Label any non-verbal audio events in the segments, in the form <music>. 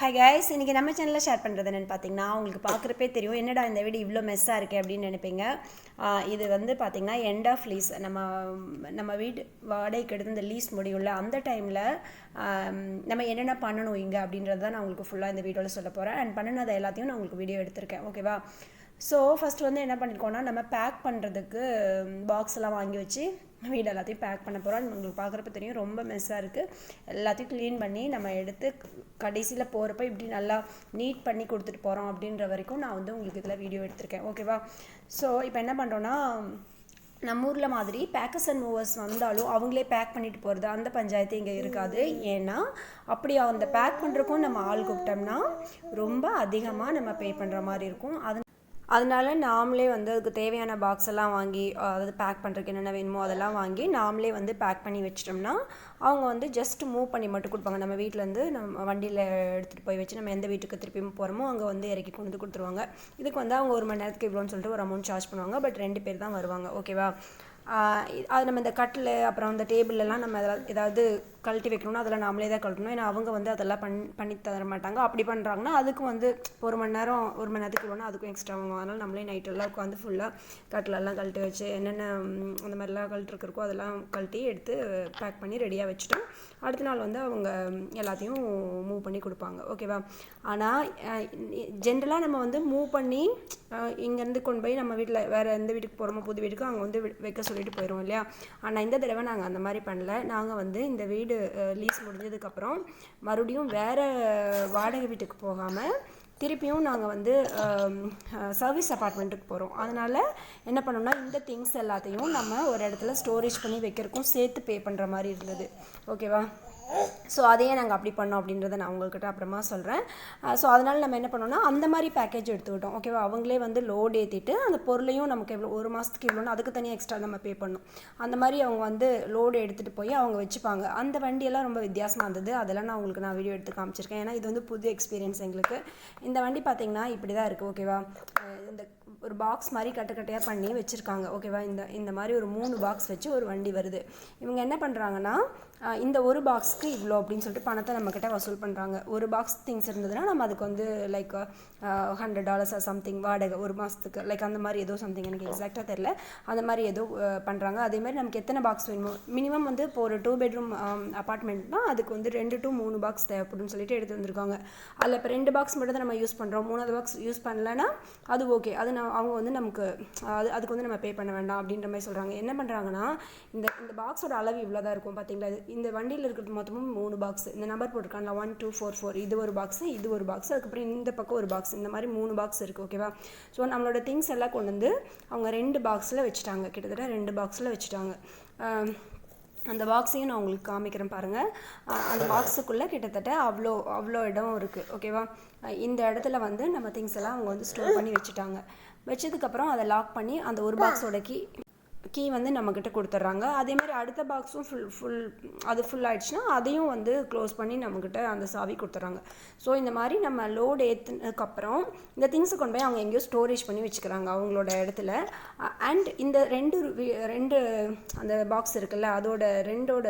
Hi guys இன்றைக்கி நம்ம சேனலில் ஷேர் பண்ணுறது என்னென்னு பார்த்தீங்கன்னா உங்களுக்கு பார்க்குறப்பே தெரியும் என்னடா இந்த வீடு இவ்வளோ மெஸ்ஸாக இருக்குது அப்படின்னு நினைப்பீங்க. இது வந்து பார்த்திங்கன்னா எண்ட் ஆஃப் லீஸ் நம்ம நம்ம வீடு வாடகைக்கு எடுத்து இந்த லீஸ் முடியும்ல அந்த டைமில் நம்ம என்னென்ன பண்ணணும் இங்கே அப்படின்றது தான் நான் உங்களுக்கு ஃபுல்லாக இந்த வீடியோவில் சொல்ல போகிறேன் அண்ட் பண்ணினதை எல்லாத்தையும் நான் உங்களுக்கு வீடியோ எடுத்திருக்கேன். ஓகேவா ஸோ ஃபஸ்ட்டு வந்து என்ன பண்ணியிருக்கோன்னா நம்ம பேக் பண்ணுறதுக்கு பாக்ஸ் எல்லாம் வாங்கி வச்சு வீடு எல்லாத்தையும் பேக் பண்ண போகிறோம் உங்களுக்கு பார்க்குறப்ப தெரியும் ரொம்ப மெஸ்ஸாக இருக்குது எல்லாத்தையும் க்ளீன் பண்ணி நம்ம எடுத்து கடைசியில் போகிறப்ப இப்படி நல்லா நீட் பண்ணி கொடுத்துட்டு போகிறோம் அப்படின்ற வரைக்கும் நான் வந்து உங்களுக்கு இதில் வீடியோ எடுத்திருக்கேன். ஓகேவா ஸோ இப்போ என்ன பண்ணுறோன்னா நம்ம ஊரில் மாதிரி பேக்கர்ஸ் அண்ட் மூவர்ஸ் வந்தாலும் அவங்களே பேக் பண்ணிட்டு போகிறது அந்த பஞ்சாயத்து இங்கே இருக்காது. ஏன்னா அப்படி அந்த பேக் பண்ணுறக்கும் நம்ம ஆள் கூப்பிட்டோம்னா ரொம்ப அதிகமாக நம்ம பே பண்ணுற மாதிரி இருக்கும். அது அதனால நாமளே வந்து அதுக்கு தேவையான பாக்ஸ் எல்லாம் வாங்கி அதாவது பேக் பண்ணுறதுக்கு என்னென்ன வேணுமோ அதெல்லாம் வாங்கி நாமளே வந்து பேக் பண்ணி வச்சிட்டோம்னா அவங்க வந்து ஜஸ்ட் மூவ் பண்ணி மட்டும் கொடுப்பாங்க. நம்ம வீட்டிலேருந்து நம்ம வண்டியில் எடுத்துகிட்டு போய் வச்சு நம்ம எந்த வீட்டுக்கு திருப்பி போகிறோமோ அங்கே வந்து இறக்கி கொண்டு வந்து கொடுத்துருவாங்க. இதுக்கு வந்து அவங்க ஒரு மணி நேரத்துக்கு இவ்வளோன்னு சொல்லிட்டு ஒரு அமௌண்ட் சார்ஜ் பண்ணுவாங்க. பட் ரெண்டு பேர் தான் வருவாங்க. ஓகேவா அது நம்ம இந்த கட்டில் அப்புறம் இந்த டேபிள்லலாம் நம்ம எதாவது ஏதாவது கழட்டி வைக்கணும்னா அதெல்லாம் நாமளே தான் கழட்டணும். ஏன்னா அவங்க வந்து அதெல்லாம் பண் பண்ணி தர மாட்டாங்க. அப்படி பண்ணுறாங்கன்னா அதுக்கும் வந்து ஒரு மணி நேரம் ஒரு மணி நேரத்துக்கு வேணும் அதுக்கும் எக்ஸ்ட்ரா ஆகும் அதனால் நம்மளே நைட்டெல்லாம் உட்காந்து ஃபுல்லாக கட்டிலெல்லாம் கழட்டி வச்சு என்னென்ன அந்த மாதிரிலாம் கழட்டிருக்கோ அதெல்லாம் கழட்டி எடுத்து பேக் பண்ணி ரெடியாக வச்சுட்டோம் அடுத்த நாள் வந்து அவங்க எல்லாத்தையும் மூவ் பண்ணி கொடுப்பாங்க. ஓகேவா ஆனால் ஜென்ரலாக நம்ம வந்து மூவ் பண்ணி இங்கேருந்து கொண்டு போய் நம்ம வீட்டில் வேறு எந்த வீட்டுக்கு போகிறோமோ புது வீட்டுக்கு அங்கே வந்து வி- வைக்க சொல்லிட்டு போயிடுவோம் இல்லையா? ஆனால் இந்த தடவை நாங்கள் அந்த மாதிரி பண்ணல. நாங்கள் வந்து இந்த வீடு லீஸ் uh, முடிஞ்சதுக்கப்புறம் மறுபடியும் வேறு வாடகை வீட்டுக்கு போகாமல் திருப்பியும் நாங்கள் வந்து um, uh, சர்வீஸ் அப்பார்ட்மெண்ட்டுக்கு போகிறோம் அதனால் என்ன பண்ணோம்னா இந்த திங்ஸ் எல்லாத்தையும் நம்ம ஒரு இடத்துல ஸ்டோரேஜ் பண்ணி வைக்கிறதுக்கும் சேர்த்து பே பண்ணுற மாதிரி இருந்தது. ஓகேவா ஸோ அதையே நாங்கள் அப்படி பண்ணோம் அப்படின்றத நான் உங்கள்கிட்ட அப்புறமா சொல்கிறேன் ஸோ அதனால் நம்ம என்ன பண்ணோம்னா அந்த மாதிரி பேக்கேஜ் எடுத்துக்கிட்டோம். ஓகேவா அவங்களே வந்து லோட் ஏற்றிட்டு அந்த பொருளையும் நமக்கு எவ்வளோ ஒரு மாதத்துக்கு இவ்வளோன்னு அதுக்கு தனியாக எக்ஸ்ட்ரா நம்ம பே பண்ணணும் அந்த மாதிரி அவங்க வந்து லோடு எடுத்துகிட்டு போய் அவங்க வச்சுப்பாங்க. அந்த வண்டியெல்லாம் ரொம்ப வித்தியாசமாக இருந்தது. அதெல்லாம் நான் உங்களுக்கு நான் வீடியோ எடுத்து காமிச்சிருக்கேன். ஏன்னா இது வந்து புது எக்ஸ்பீரியன்ஸ் எங்களுக்கு. இந்த வண்டி பார்த்திங்கன்னா இப்படி தான் இருக்குது ஓகேவா இந்த ஒரு பாக்ஸ் மாதிரி கட்டு கட்டையாக பண்ணி வச்சுருக்காங்க. ஓகேவா இந்த இந்த மாதிரி ஒரு மூணு பாக்ஸ் வச்சு ஒரு வண்டி வருது. இவங்க என்ன பண்ணுறாங்கன்னா இந்த ஒரு பாக்ஸ்க்கு இவ்வளோ அப்படின்னு சொல்லிட்டு பணத்தை நம்மக்கிட்ட வசூல் பண்ணுறாங்க ஒரு பாக்ஸ் திங்ஸ் இருந்ததுன்னா நம்ம அதுக்கு வந்து லைக் ஹண்ட்ரட் டாலர்ஸ் சம்திங் வாடகை ஒரு மாதத்துக்கு லைக் அந்த மாதிரி ஏதோ சம்திங் எனக்கு எக்ஸாக்டாக தெரில அந்த மாதிரி ஏதோ பண்ணுறாங்க அதே மாதிரி நமக்கு எத்தனை பாக்ஸ் வேணுமோ மினிமம் வந்து இப்போ ஒரு டூ பெட்ரூம் அப்பார்ட்மெண்ட்னா அதுக்கு வந்து ரெண்டு டு மூணு பாக்ஸ் தேவைப்படும் சொல்லிட்டு எடுத்து வந்திருக்காங்க. அதில் இப்போ ரெண்டு பாக்ஸ் மட்டும் தான் நம்ம யூஸ் பண்ணுறோம் மூணாவது பாக்ஸ் யூஸ் பண்ணலன்னா அது ஓகே அது நான் அவங்க வந்து நமக்கு அது அதுக்கு வந்து நம்ம பே பண்ண வேண்டாம் அப்படின்ற மாதிரி சொல்கிறாங்க என்ன பண்ணுறாங்கன்னா இந்த இந்த பாக்ஸோட அளவு இவ்வளோ தான் இருக்கும் பார்த்தீங்களா இந்த வண்டியில் இருக்கிறது மொத்தமும் மூணு மூணு பாக்ஸ் இந்த நம்பர் போட்டிருக்காங்களா ஒன் டூ ஃபோர் ஃபோர் இது ஒரு பாக்ஸ் இது ஒரு பாக்ஸ் அதுக்கப்புறம் இந்த பக்கம் ஒரு பாக்ஸ் இந்த மாதிரி மூணு பாக்ஸ் இருக்குது ஓகேவா ஸோ நம்மளோட திங்ஸ் எல்லாம் கொண்டு வந்து அவங்க ரெண்டு பாக்ஸில் வச்சுட்டாங்க. கிட்டத்தட்ட ரெண்டு பாக்ஸில் வச்சுட்டாங்க. அந்த பாக்ஸையும் நான் உங்களுக்கு காமிக்கிறேன் பாருங்கள் அந்த பாக்ஸுக்குள்ளே கிட்டத்தட்ட அவ்வளோ அவ்வளோ இடம் இருக்குது ஓகேவா இந்த இடத்துல வந்து நம்ம திங்ஸ் எல்லாம் அவங்க வந்து ஸ்டோர் பண்ணி வச்சுட்டாங்க. வச்சதுக்கப்புறம் அதை லாக் பண்ணி அந்த ஒரு பாக்ஸோட கீ கீ வந்து நம்மக்கிட்ட கொடுத்துட்றாங்க. அதே மாதிரி அடுத்த பாக்ஸும் ஃபுல் ஃபுல் அது ஃபுல் ஆயிடுச்சுன்னா அதையும் வந்து க்ளோஸ் பண்ணி நம்மக்கிட்ட அந்த சாவி கொடுத்துட்றாங்க. ஸோ இந்த மாதிரி நம்ம லோடு ஏற்றுனதுக்கப்புறம் இந்த திங்ஸை கொண்டு போய் அவங்க எங்கேயோ ஸ்டோரேஜ் பண்ணி வச்சுக்கிறாங்க அவங்களோட இடத்துல. அண்ட் இந்த ரெண்டு ரெண்டு அந்த பாக்ஸ் இருக்குல்ல அதோட ரெண்டோட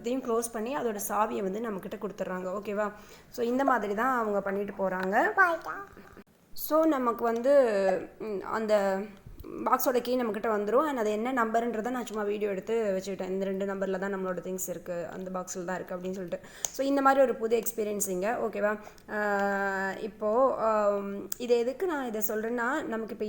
இதையும் க்ளோஸ் பண்ணி அதோட சாவியை வந்து நம்மக்கிட்ட கொடுத்துட்றாங்க. ஓகேவா ஸோ இந்த மாதிரி தான் அவங்க பண்ணிட்டு போகிறாங்க ஸோ நமக்கு வந்து அந்த பாக்ஸோட கீ நம்மக்கிட்ட வந்துடும் அண்ட் அது என்ன நம்பருன்றதை நான் சும்மா வீடியோ எடுத்து வச்சுக்கிட்டேன். இந்த ரெண்டு நம்பரில் தான் நம்மளோட திங்ஸ் இருக்குது அந்த பாக்ஸில் தான் இருக்குது அப்படின்னு சொல்லிட்டு. ஸோ இந்த மாதிரி ஒரு புது எக்ஸ்பீரியன்ஸ் இங்கே. ஓகேவா இப்போது இது எதுக்கு நான் இதை சொல்கிறேன்னா நமக்கு இப்போ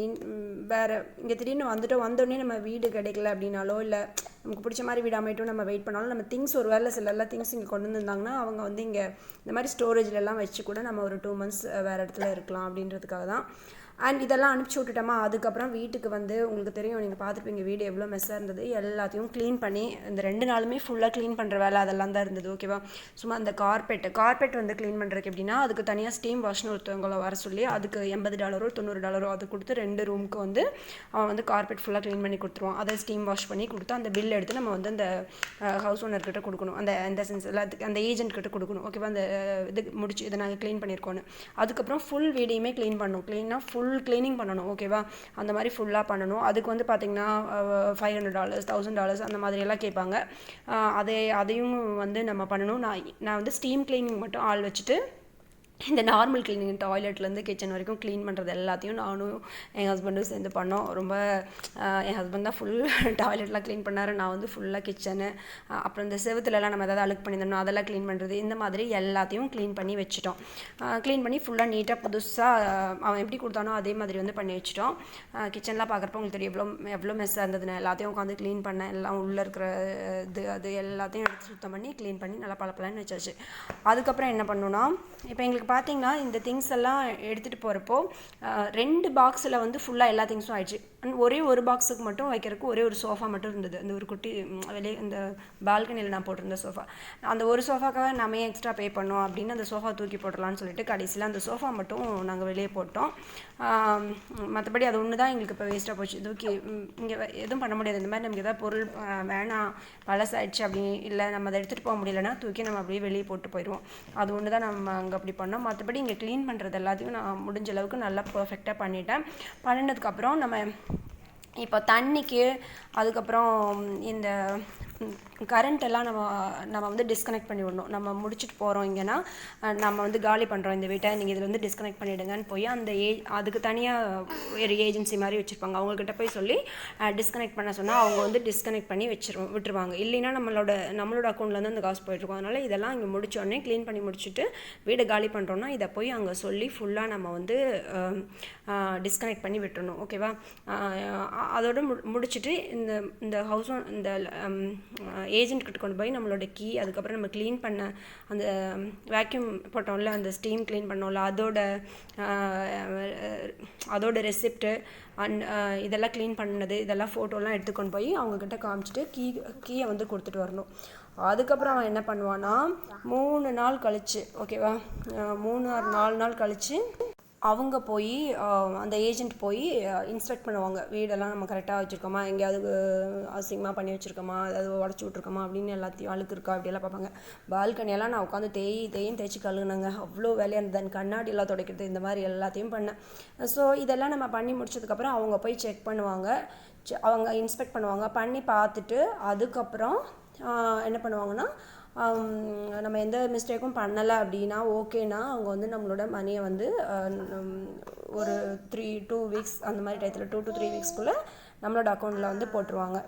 வேறு இங்கே திடீர்னு வந்துட்டோம் வந்தோடனே நம்ம வீடு கிடைக்கல அப்படின்னாலோ இல்லை நமக்கு பிடிச்ச மாதிரி வீடு அமையட்டும் நம்ம வெயிட் பண்ணாலும் நம்ம திங்ஸ் ஒரு வேலை சில எல்லாம் திங்ஸ் இங்கே கொண்டு வந்திருந்தாங்கன்னா அவங்க வந்து இங்கே இந்த மாதிரி ஸ்டோரேஜ்லலாம் வச்சு கூட நம்ம ஒரு டூ மந்த்ஸ் வேறு இடத்துல இருக்கலாம் அப்படின்றதுக்காக தான் அண்ட் இதெல்லாம் அனுப்பிச்சி விட்டுட்டோமா? அதுக்கப்புறம் வீட்டுக்கு வந்து உங்களுக்கு தெரியும் நீங்கள் பார்த்துருப்பீங்க வீடு எவ்வளோ மெஸ்ஸாக இருந்தது. எல்லாத்தையும் க்ளீன் பண்ணி இந்த ரெண்டு நாளுமே ஃபுல்லாக க்ளீன் பண்ணுற வேலை அதெல்லாம் தான் இருந்தது ஓகேவா சும்மா அந்த கார்பெட் கார்பெட் வந்து க்ளீன் பண்ணுறதுக்கு எப்படின்னா அதுக்கு தனியாக ஸ்டீம் வாஷ்னு ஒருத்தவங்கள வர சொல்லி அதுக்கு எண்பது டாலரோ தொண்ணூறு டாலரோ அது கொடுத்து ரெண்டு ரூமுக்கு வந்து அவன் வந்து கார்பெட் ஃபுல்லாக க்ளீன் பண்ணி கொடுத்துருவான். அதை ஸ்டீம் வாஷ் பண்ணி கொடுத்து அந்த பில் எடுத்து நம்ம வந்து அந்த ஹவுஸ் ஓனர்கிட்ட கொடுக்கணும். அந்த அந்த சென்ஸ் எல்லாத்துக்கு அந்த ஏஜென்ட் கிட்ட கொடுக்கணும் ஓகேவா அந்த இது முடிச்சு இதை நாங்கள் க்ளீன் பண்ணியிருக்கோன்னு அதுக்கப்புறம் ஃபுல் வீடையுமே க்ளீன் பண்ணணும் க்ளீனாக ஃபுல் ஃபுல் க்ளீனிங் பண்ணணும் ஓகேவா அந்த மாதிரி ஃபுல்லாக பண்ணணும். அதுக்கு வந்து பார்த்திங்கன்னா five hundred dollars thousand dollars அந்த மாதிரி எல்லாம் கேட்பாங்க. அதை அதையும் வந்து நம்ம பண்ணணும். நான் நான் வந்து ஸ்டீம் க்ளீனிங் மட்டும் ஆள் வச்சுட்டு இந்த நார்மல் க்ளீனிங் டாய்லெட்லேருந்து கிச்சன் வரைக்கும் க்ளீன் பண்ணுறது எல்லாத்தையும் நானும் என் ஹஸ்பண்டும் சேர்ந்து பண்ணோம். ரொம்ப என் ஹஸ்பண்ட் தான் ஃபுல் டாய்லெட்லாம் க்ளீன் பண்ணாரு. நான் வந்து ஃபுல்லாக கிச்சனு அப்புறம் இந்த செவுத்துலலாம் நம்ம எதாவது அழுக்கு பண்ணியிருந்தோம் அதெல்லாம் க்ளீன் பண்ணுறது இந்த மாதிரி எல்லாத்தையும் க்ளீன் பண்ணி வச்சுட்டோம். க்ளீன் பண்ணி ஃபுல்லாக நீட்டாக புதுசாக அவன் எப்படி கொடுத்தானோ அதே மாதிரி வந்து பண்ணி வச்சுட்டோம். கிச்சன்லாம் பார்க்குறப்ப உங்களுக்கு தெரியும் எவ்வளோ எவ்வளோ மெஸ்ஸாக இருந்ததுன்னு. எல்லாத்தையும் உட்காந்து க்ளீன் பண்ணேன் எல்லாம் உள்ளே இருக்கிற இது அது எல்லாத்தையும் எடுத்து சுத்தம் பண்ணி க்ளீன் பண்ணி நல்லா பளபளன்னு வச்சாச்சு. அதுக்கப்புறம் என்ன பண்ணோன்னா இப்போ எங்களுக்கு பார்த்தீங்கன்னா இந்த திங்ஸ் எல்லாம் எடுத்துகிட்டு போகிறப்போ ரெண்டு பாக்ஸில் வந்து ஃபுல்லாக எல்லா திங்ஸும் ஆயிடுச்சு. அண்ட் ஒரே ஒரு பாக்ஸுக்கு மட்டும் வைக்கிறதுக்கு ஒரே ஒரு சோஃபா மட்டும் இருந்தது. அந்த ஒரு குட்டி வெளியே இந்த பால்கனியில் நான் போட்டிருந்த சோஃபா அந்த ஒரு சோஃபாக்காக நம்ம ஏன் எக்ஸ்ட்ரா பே பண்ணோம் அப்படின்னு அந்த சோஃபா தூக்கி போடலாம்னு சொல்லிட்டு கடைசியில் அந்த சோஃபா மட்டும் நாங்கள் வெளியே போட்டோம். மற்றபடி அது ஒன்று தான் எங்களுக்கு இப்போ வேஸ்ட்டாக போச்சு. தூக்கி இங்கே எதுவும் பண்ண முடியாது. இந்த மாதிரி நமக்கு ஏதாவது பொருள் வேணாம் பழசாயிடுச்சு அப்படி இல்லை நம்ம அதை எடுத்துகிட்டு போக முடியலன்னா தூக்கி நம்ம அப்படியே வெளியே போட்டு போயிடுவோம். அது ஒன்று தான் நம்ம அங்கே அப்படி பண்ணோம். மற்றபடி இங்கே க்ளீன் பண்ணுறது எல்லாத்தையும் நான் முடிஞ்ச அளவுக்கு நல்லா பர்ஃபெக்டாக பண்ணிட்டேன். பண்ணினதுக்கப்புறம் நம்ம இப்போ தண்ணிக்கு அதுக்கப்புறம் இந்த கரண்ட் எல்லாம் நம்ம நம்ம வந்து டிஸ்கனெக்ட் பண்ணி விடணும். நம்ம முடிச்சுட்டு போகிறோம் இங்கேனா நம்ம வந்து காலி பண்ணுறோம் இந்த வீட்டை. நீங்கள் இதில் வந்து டிஸ்கனெக்ட் பண்ணிவிடுங்கன்னு போய் அந்த ஏ அதுக்கு தனியாக ஒரு ஏஜென்சி மாதிரி வச்சுருப்பாங்க. அவங்கக்கிட்ட போய் சொல்லி டிஸ்கனெக்ட் பண்ண சொன்னால் அவங்க வந்து டிஸ்கனெக்ட் பண்ணி வச்சிரு விட்டுருவாங்க. இல்லைன்னா நம்மளோட நம்மளோட அக்கௌண்ட்லேருந்து அந்த காசு போயிட்டுருக்கும். அதனால் இதெல்லாம் இங்கே முடிச்சோடனே க்ளீன் பண்ணி முடிச்சுட்டு வீடு காலி பண்ணுறோன்னா இதை போய் அங்கே சொல்லி ஃபுல்லாக நம்ம வந்து டிஸ்கனெக்ட் பண்ணி விட்டுறணும். ஓகேவா அதோட மு முடிச்சுட்டு இந்த இந்த ஹவுஸ் இந்த ஏஜென்ட் கிட்ட கொண்டு போய் நம்மளோட கீ அதுக்கப்புறம் நம்ம க்ளீன் பண்ண அந்த வேக்யூம் போட்டோம்ல அந்த ஸ்டீம் க்ளீன் பண்ணோம்ல அதோட அதோட ரெசிப்ட்டு அண்ட் இதெல்லாம் க்ளீன் பண்ணது இதெல்லாம் ஃபோட்டோலாம் எடுத்துக்கொண்டு போய் அவங்கக்கிட்ட காமிச்சிட்டு கீ கீயை வந்து கொடுத்துட்டு வரணும். அதுக்கப்புறம் அவன் என்ன பண்ணுவான்னா மூணு நாள் கழிச்சு ஓகேவா மூணு ஆறு நாலு நாள் கழிச்சு அவங்க போய் அந்த ஏஜென்ட் போய் இன்ஸ்பெக்ட் பண்ணுவாங்க. வீடெல்லாம் நம்ம கரெக்டாக வச்சுருக்கோமா? எங்கேயாவது அசிங்கமாக பண்ணி வச்சுருக்கோமா? அதாவது உடச்சி விட்ருக்கோமா அப்படின்னு எல்லாத்தையும் அழுக்கு இருக்கா அப்படியெல்லாம் பார்ப்பாங்க. பால்கனியெல்லாம் நான் உட்காந்து தேய் தேயும் தேய்ச்சி கழுகுனாங்க அவ்வளோ வேலையாக இருந்தது. கண்ணாடியெல்லாம் துடைக்கிறது இந்த மாதிரி எல்லாத்தையும் பண்ணேன். ஸோ இதெல்லாம் நம்ம பண்ணி முடிச்சதுக்கப்புறம் அவங்க போய் செக் பண்ணுவாங்க. செ- அவங்க இன்ஸ்பெக்ட் பண்ணுவாங்க. பண்ணி பார்த்துட்டு அதுக்கப்புறம் என்ன பண்ணுவாங்கன்னா நம்ம எந்த மிஸ்டேக்கும் பண்ணலை அப்படின்னா ஓகேனா அவங்க வந்து நம்மளோட மணியை வந்து ஒரு த்ரீ டூ வீக்ஸ் அந்த மாதிரி டயத்தில் டூ டு த்ரீ வீக்ஸ்க்குள்ளே நம்மளோட அக்கௌண்ட்டில் வந்து போட்டுருவாங்க.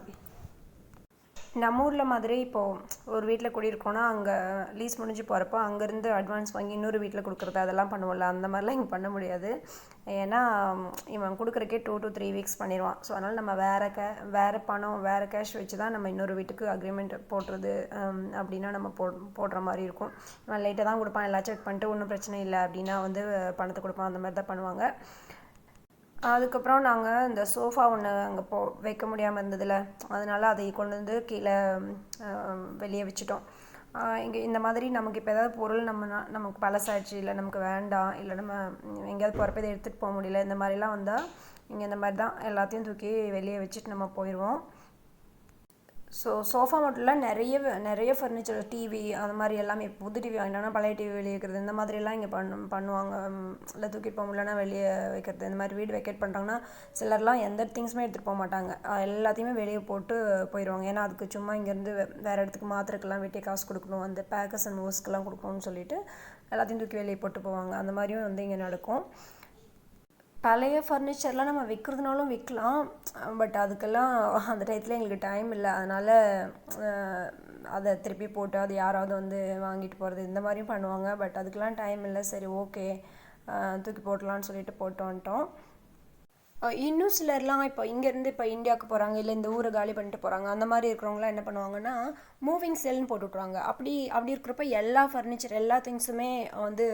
நம்ம ஊரில் மாதிரி இப்போது ஒரு வீட்டில் குடியிருக்கோன்னா அங்கே லீஸ் முடிஞ்சு போகிறப்போ அங்கேருந்து அட்வான்ஸ் வாங்கி இன்னொரு வீட்டில் கொடுக்குறது அதெல்லாம் பண்ணுவோம்ல. அந்த மாதிரிலாம் இங்கே பண்ண முடியாது. ஏன்னா இவன் கொடுக்குறக்கே டூ டு த்ரீ வீக்ஸ் பண்ணிடுவான். ஸோ அதனால் நம்ம வேறு கே வேறு பணம் வேறு கேஷ் வச்சு தான் நம்ம இன்னொரு வீட்டுக்கு அக்ரிமெண்ட் போடுறது அப்படின்னா நம்ம போ போடுற மாதிரி இருக்கும். இவன் லேட்டாக தான் கொடுப்பான். எல்லாம் செக் பண்ணிட்டு ஒன்றும் பிரச்சனை இல்லை அப்படின்னா வந்து பணத்தை கொடுப்பான். அந்த மாதிரி தான் பண்ணுவாங்க. அதுக்கப்புறம் நாங்கள் இந்த சோஃபா ஒன்று அங்கே போ வைக்க முடியாமல் இருந்ததில்ல அதனால் அதை கொண்டு வந்து கீழே வெளியே வச்சுட்டோம். இங்கே இந்த மாதிரி நமக்கு இப்போ ஏதாவது பொருள் நம்ம நமக்கு பழசாச்சு இல்லை நமக்கு வேண்டாம் இல்லை நம்ம எங்கேயாவது போகிறப்ப இதை எடுத்துகிட்டு போக முடியல இந்த மாதிரிலாம் வந்தால் இங்கே இந்த மாதிரி தான் எல்லாத்தையும் தூக்கி வெளியே வச்சுட்டு நம்ம போயிடுவோம் ஸோ சோஃபா மட்டும் இல்லை நிறைய வ- நிறைய ஃபர்னிச்சர் டிவி அந்த மாதிரி எல்லாமே புது டிவி வாங்கினா பழைய டிவி வெளியே வைக்கிறது இந்த மாதிரிலாம் இங்கே பண்ணு பண்ணுவாங்க. இல்லை தூக்கிட்டு போக முடியலன்னா வெளியே வைக்கிறது இந்த மாதிரி வீடு வெக்கேட் பண்ணுறாங்கன்னா சிலர்லாம் எந்த திங்ஸுமே எடுத்துகிட்டு போக மாட்டாங்க. எல்லாத்தையுமே வெளியே போட்டு போயிடுவாங்க ஏன்னா அதுக்கு சும்மா இங்கேருந்து வேறு இடத்துக்கு மாத்திரைக்கெல்லாம் வெட்டி காசு கொடுக்கணும். அந்த பேக்கர்ஸ் அண்ட் மூவ்ஸ்க்கெல்லாம் கொடுக்கணும்னு சொல்லிட்டு எல்லாத்தையும் தூக்கி வெளியே போட்டு போவாங்க. அந்த மாதிரியும் வந்து இங்கே நடக்கும். பழைய ஃபர்னிச்சர்லாம் நம்ம விற்கிறதுனாலும் விற்கலாம் பட் அதுக்கெல்லாம் அந்த டயத்தில் எங்களுக்கு டைம் இல்லை. அதனால் அதை திருப்பி போட்டு அது யாராவது வந்து வாங்கிட்டு போகிறது இந்த மாதிரியும் பண்ணுவாங்க. பட் அதுக்கெல்லாம் டைம் இல்லை. சரி ஓகே தூக்கி போடலான்னு சொல்லிட்டு போட்டு வந்துட்டோம். இன்னும் சிலர்லாம் இப்போ இங்கேருந்து இப்போ இந்தியாவுக்கு போகிறாங்க இல்லை இந்த ஊரை காலி பண்ணிட்டு போகிறாங்க அந்த மாதிரி இருக்கிறவங்களாம் என்ன பண்ணுவாங்கன்னா மூவிங் செல்னு போட்டு விட்ருவாங்க. அப்படி அப்படி இருக்கிறப்ப எல்லா ஃபர்னிச்சர் எல்லா திங்ஸுமே வந்து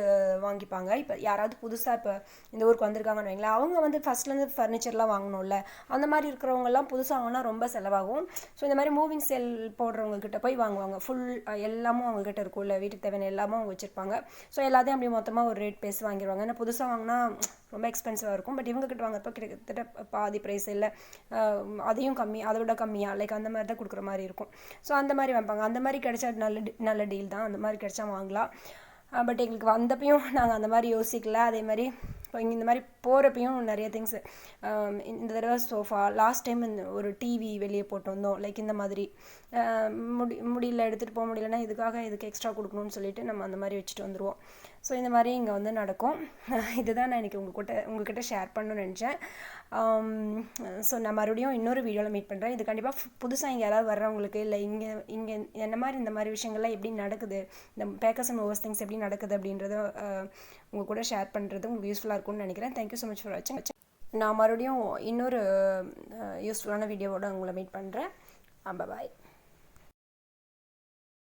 வாங்கிப்பாங்க. இப்போ யாராவது புதுசாக இப்போ இந்த ஊருக்கு வந்திருக்காங்கன்னு வைங்களேன் அவங்க வந்து ஃபஸ்ட்லேருந்து ஃபர்னிச்சர்லாம் வாங்கணும்ல அந்த மாதிரி இருக்கிறவங்கலாம் புதுசாக வாங்கினா ரொம்ப செலவாகும். ஸோ இந்த மாதிரி மூவிங் செல் போடுறவங்க கிட்ட போய் வாங்குவாங்க. ஃபுல் எல்லாமும் அவங்கக்கிட்ட இருக்கும்ல வீட்டுக்கு தேவையான எல்லாமும் அவங்க வச்சுருப்பாங்க. ஸோ எல்லாத்தையும் அப்படி மொத்தமாக ஒரு ரேட் பேசி வாங்கிடுவாங்க ஏன்னா புதுசாக வாங்கினா ரொம்ப எக்ஸ்பென்சிவாக இருக்கும். பட் இவங்க கிட்ட வாங்குறப்ப கிட்டத்தட்ட பாதி ப்ரைஸ் இல்லை. அதையும் கம்மி அதை விட கம்மியாக லைக் அந்த மாதிரி தான் கொடுக்குற மாதிரி இருக்கும். ஸோ அந்த மாதிரி வைப்பாங்க அந்த மாதிரி கிடைச்சா நல்ல நல்ல டீல் தான். அந்த மாதிரி கிடைச்சா வாங்கலாம். பட் எங்களுக்கு வந்தப்பையும் நாங்கள் அந்த மாதிரி யோசிக்கல. அதே மாதிரி இப்போ இங்கே இந்த மாதிரி போகிறப்பையும் நிறைய திங்ஸ் இந்த தடவை சோஃபா லாஸ்ட் டைம் இந்த ஒரு டிவி வெளியே போட்டு வந்தோம். லைக் இந்த மாதிரி முடி முடியல எடுத்துகிட்டு போக முடியலன்னா இதுக்காக இதுக்கு எக்ஸ்ட்ரா கொடுக்கணும்னு சொல்லிட்டு நம்ம அந்த மாதிரி வச்சுட்டு வந்துடுவோம் ஸோ இந்த மாதிரி இங்கே வந்து நடக்கும். <laughs> இதுதான் நான் இன்றைக்கி உங்கள்கிட்ட உங்கள்கிட்ட ஷேர் பண்ணணும்னு நினச்சேன். ஸோ um, நான் மறுபடியும் இன்னொரு வீடியோவில் மீட் பண்ணுறேன் இது கண்டிப்பாக புதுசாக இங்கே யாராவது வர்றவங்களுக்கு இல்லை இங்கே இங்கே என்ன மாதிரி இந்த மாதிரி விஷயங்கள்லாம் எப்படி நடக்குது? இந்த பேக்கர்ஸ் அண்ட் ஓவர்ஸ் திங்ஸ் எப்படி நடக்குது அப்படின்றத உங்கள் கூட ஷேர் பண்ணுறது உங்களுக்கு யூஸ்ஃபுல்லாக இருக்கும்னு நினைக்கிறேன். தேங்க்யூ ஸோ மச் ஃபார் வாட்சிங் நான் மறுபடியும் இன்னொரு யூஸ்ஃபுல்லான வீடியோவோடு உங்களை மீட் பண்ணுறேன் பாய்